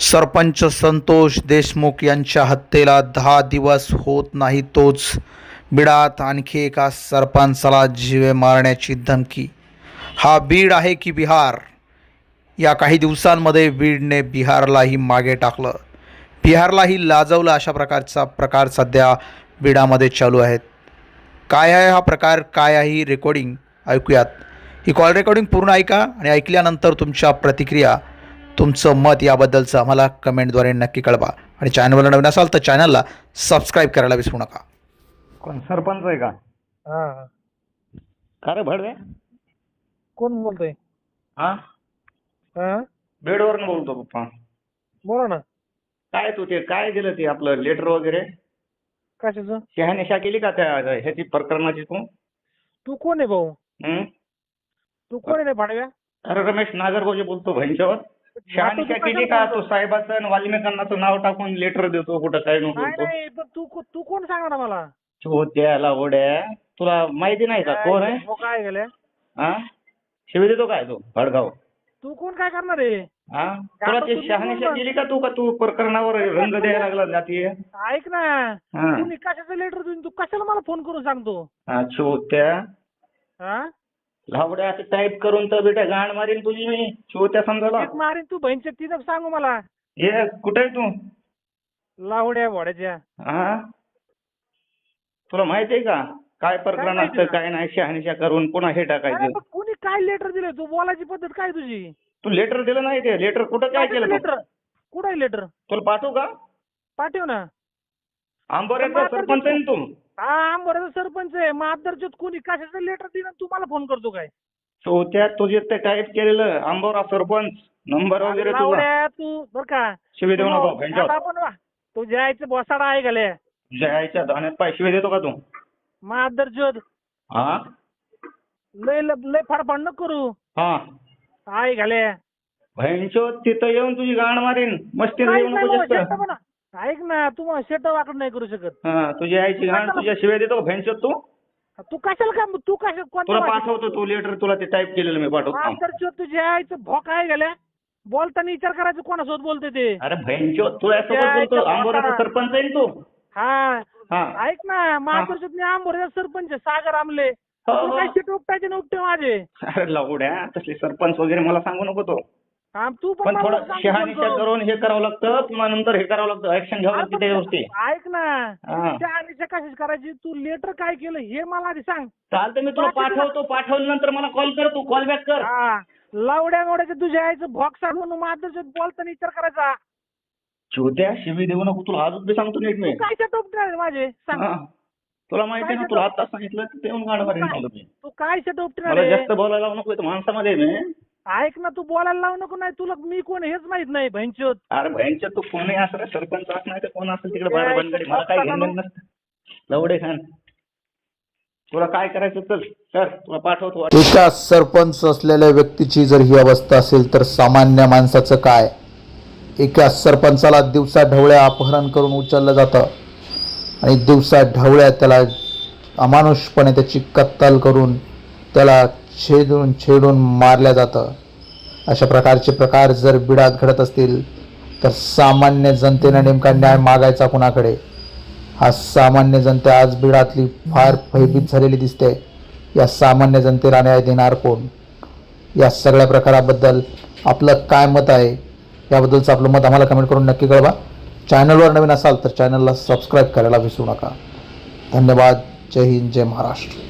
सरपंच संतोष देशमुख यांच्या हत्येला दहा दिवस होत नाही तोच. बिडात आणखी एका सरपंचाला जीवे मारण्याची धमकी. हा बीड आहे की बिहार? या काही दिवसांमध्ये बीडने बिहारलाही मागे टाकलं. बिहारलाही लाजवलं अशा प्रकारचा प्रकार सध्या बीडामध्ये चालू आहेत. काय आहे हा प्रकार? काय आहे ही रेकॉर्डिंग ऐकूयात. ही कॉल रेकॉर्डिंग पूर्ण ऐका आणि ऐकल्यानंतर तुमच्या प्रतिक्रिया तुमचं मत याबद्दलचं आम्हाला कमेंटद्वारे नक्की कळवा. आणि चॅनलवर नवीन असाल तर चॅनलला सबस्क्राईब करायला विसरू नका. कोण? सरपंच आहे का? हा. हा. का रे भडवे? कोण बोलतोय? हा? हा? बेडवरून बोलतो पप्पा. बोला ना. काय तू ते काय दिलं ते आपलं लेटर वगैरे? कशाचं? शहानिशा केली का त्या ह्याची प्रकरणाची तू? तू कोण आहे भाऊ? हं? तू कोण आहे भाडव्या? अरे रमेश नागरगोजे बोलतो बहिणच्यावर शहानिशा केली का तू साहेबाचं आणि वाल्मिकांनाचं नाव टाकून लेटर देतो कुठं काय नको नाही पण तू को- तू कोण सांगा ना मला त्याला ओढ्या तुला माहिती नाही का कोण आहे? हो, काय गेले? हा शिवी देतो काय तू भडगाव? तू कोण काय करणार आहे? हा तुला ते तुम्ही शहानिशा बोलला. केली का तू का तू प्रकरणावर रंग द्यायला लागला जातीय? ऐक ना. हा. तू कशाचं लेटर देऊन तू कशाला मला फोन करून सांगतो? हा हा लावड्या असं टाईप करून तर बेटा गाण मारीन तुझी मी छोट्या समजायला एक मारीन तू बहिणच्या तिथं सांगू मला. ये कुठे आहे तू? लावड्या भोड्याच्या हा तुला माहिती आहे का? काय प्रकरण असतं? काय नाही शहानिशा करून पुन्हा हे अरे टाकायचं पण कोणी काय लेटर दिलंय तू बोलायची पद्धत काय तुझी? तू लेटर दिलं नाही ते. लेटर कुठं काय केलं तू? लेटर कुठं आहे लेटर तुला पाठवू का? पाठव ना. आंबोऱ्याचा सरपंच आहे ना तू? हा सरपंच आहे. मादरच्यात कोणी? कशाचं लेटर दिलं तू मला फोन करतो काय? छोट्या तुझे ते टाईप केलेलं आंबोरा सरपंच नंबर वगैरे तुझा लावड्या तू बर का. शिवी देऊ नको तू- भेंच्यावर. आपण वा- तू जायचं बसाडा आहे गले. जायच्या धान्यात पाय शिवी देतो का तू? मादरचोद हा? लय लय फाडफाड नको करू. हा. आहे घाले भैंचो तिथं येऊन तुझी गाण मारीन. मस्ती येऊ नको जास्त. ऐक ना तू मला शेट वाकड नाही करू शकत. हा तुझी आईची घाण तुझ्या शिवाय देतो भैंचो तू? तू कशाला काय तू कशा तुला कोणत्या पाठवतो तू लेटर तुला ते टाईप केलेलं मी पाठवतो. मादरचोद तुझ्या आईचं भोक आहे गल्या बोलताना विचार करायचं कोणासोबत बोलते ते? अरे भैंचो तू यासोबत बोलतो. सरपंच आहे ना तू? हा. हा. ऐक ना मादरचोद मी आंबोऱ्याचा सरपंच आहे, सागर आमले. हो, तू हो. काय शेट उपटायचे ना उपटे माझे? अरे लावड्या तसले सरपंच वगैरे मला सांगू नको तो. तू पण थोडं शहानिशा. करून हे करावं लागतं पुन्हा नंतर हे करावं लागतं ऍक्शन घ्यावं लागते त्या गोष्टी. ऐक ना आणि कशीच करायची? तू लेटर काय केलं हे मला आधी सांग. चालतं मी तुला पाठवतो पाठवल्यानंतर मला कॉल कर तू कॉल बॅक कर. लावड्या गोड्याच्या तुझ्या आईचं भॉक्स म्हणून माझं बोलताना विचार करायचा. छोट्या शिवी देऊ नको तुला अजून बी सांगतो नीट मी. काय टोपटे माझे? सांग. तुला माहिती आहे ना तुला आता सांगितलं तर ते येऊन गाणं तू काय मला टोपटे जास्त बोलायला लावू नको माणसामध्ये आहे मी. ऐक ना तू बोलायला लावू नको नाही. तुला मी कोण हेच माहीत नाही भैंचोत अरे भयांच्या तू कोणी असं रे, सरपंच असं नाही तर कोण असेल तिकडे बारा काय बनगडी मला काय घेणं नसतं. लवडे खान तुला काय करायचं चल कर तुला पाठवतो एका सरपंच असलेल्या व्यक्तीची जर ही अवस्था असेल तर सामान्य माणसाचं काय? एका सरपंचाला दिवसा ढवळ्या अपहरण करून उचललं जातं. आणि दिवसा ढवळ्या त्याला अमानुषपणे त्याची कत्तल करून त्याला छेदून छेडून मारल्या जातं. अशा प्रकारचे प्रकार जर बिडात घडत असतील तर सामान्य जनतेनं नेमका न्याय मागायचा कुणाकडे? हा सामान्य जनता आज बिडातली फार भयभीत झालेली दिसते. या सामान्य जनतेला न्याय देणार कोण? या सगळ्या प्रकाराबद्दल आपलं काय मत आहे? याबद्दलचं आपलं मत आम्हाला कमेंट करून नक्की कळवा. चॅनलवर नवीन असाल तर चॅनलला सबस्क्राईब करायला विसरू नका. धन्यवाद. जय हिंद जय महाराष्ट्र.